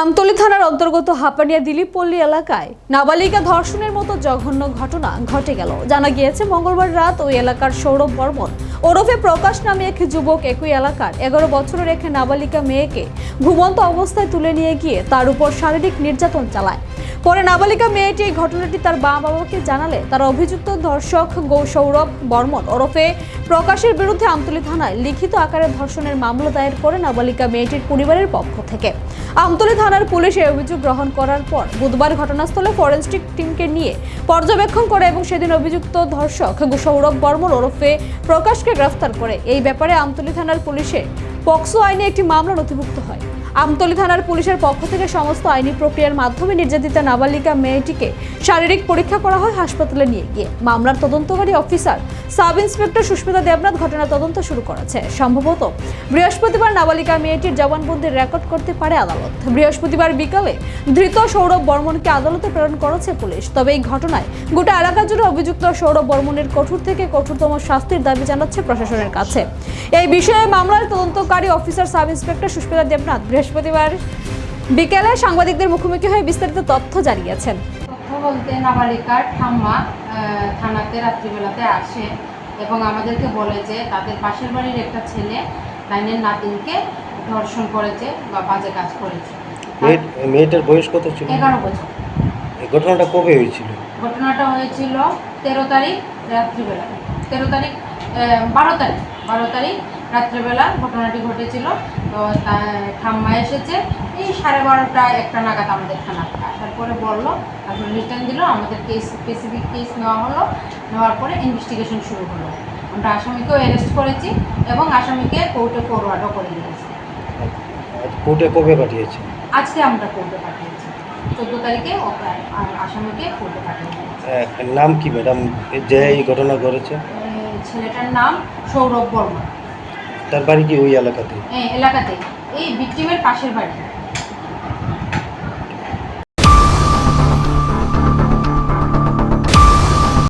আমতলী থানার অন্তর্গত হাপানিয়া দিলীপপল্লী এলাকায় নাবালিকা ধর্ষণের মতো জঘন্য ঘটনা ঘটে গেল। জানা গিয়েছে, মঙ্গলবার রাত ওই এলাকার সৌরভ বর্মন ওরফে প্রকাশ নামে এক যুবক একই এলাকার এগারো বছরের এক নাবালিকা মেয়েকে ঘুমন্ত অবস্থায় তুলে নিয়ে গিয়ে তার উপর শারীরিক নির্যাতন চালায়। পরে নাবালিকা মেয়েটি এই ঘটনাটি তার মা বাবাকে জানালে তার অভিযুক্ত ধর্ষক গৌ সৌরভ বর্মন ওরফে প্রকাশের বিরুদ্ধে আমতলী থানায় লিখিত আকারে ধর্ষণের মামলা দায়ের করে নাবালিকা মেয়েটির পরিবারের পক্ষ থেকে। আমতলী থানার পুলিশ এই অভিযোগ গ্রহণ করার পর বুধবার ঘটনাস্থলে ফরেনসিক টিমকে নিয়ে পর্যবেক্ষণ করে এবং সেদিন অভিযুক্ত ধর্ষক সৌরভ বর্মন ওরফে প্রকাশকে গ্রেফতার করে। এই ব্যাপারে আমতলী থানার পুলিশে পক্সো আইনে একটি মামলা নথিভুক্ত হয়। আমতলী থানার পুলিশের পক্ষ থেকে সমস্ত আইনি প্রক্রিয়ার মাধ্যমে নির্যাতিতা নাবালিকা মেয়েটিকে শারীরিক পরীক্ষা করা হয় হাসপাতালে নিয়ে গিয়ে। মামলার তদন্তকারী officer sub inspector Susmita Debnath ঘটনা তদন্ত শুরু করেছে। সম্ভবত বৃহস্পতিবার নাবালিকা মেয়েটির জবানবন্দির রেকর্ড করতে পারে আদালত। বৃহস্পতিবার বিকালে ধৃত সৌরভ বর্মনকে আদালতে প্রেরণ করেছে পুলিশ। তবে এই ঘটনায় গোটা এলাকা জুড়ে অভিযুক্ত সৌরভ বর্মনের কঠোর থেকে কঠোরতম শাস্তির দাবি জানাচ্ছে প্রশাসনের কাছে। এই বিষয়ে মামলার তদন্তকারী officer sub inspector Susmita Debnath বৃহস্পতিবার বিকেলে সাংবাদিকদের মুখোমুখি হয়ে বিস্তারিত তথ্য জানিয়েছেন। বলতে নাবালিকার ঠাম্মা থানাতে রাত্রিবেলাতে আসে এবং আমাদেরকে বলে যে তাদের পাশের বাড়ির একটা ছেলে লাইনের নাতিনকে ধর্ষণ করেছে বা বাজে কাজ করেছে। মেয়েটার বয়স কত ছিল? এগারো বছর। এই ঘটনাটা কবে হয়েছিল? ঘটনাটা হয়েছিল তেরো তারিখ রাত্রিবেলা। তেরো তারিখ বারো তারিখ বারো তারিখ রাত্রিবেলা ঘটনাটি ঘটেছিল। তো ঠাম্মা এসেছে। এই সাড়ে বারোটা একটা নাগাদ আমাদের থানা আসার পরে বলল তারপরে রিটার্ন দিল। আমাদের কেস স্পেসিফিক কেস নেওয়া হলো। নেওয়ার পরে ইনভেস্টিগেশন শুরু হলো। আমরা আসামিকেও অ্যারেস্ট করেছি এবং আসামিকে কোর্টে ফরওয়ার্ডও করে দিয়েছি। কোর্টে কবে পাঠিয়েছে? আজকে আমরা কোর্টে পাঠিয়েছি। চোদ্দ তারিখে আসামিকে কোর্টে পাঠিয়েছি নাম কি ম্যাডাম যে এই ঘটনা করেছে ছেলেটার নাম সৌরভ বর্মা। তার বাড়ি কি ওই এলাকাতে? হ্যাঁ এলাকাতে। এই ভিক্টিমের পাশের বাড়ি।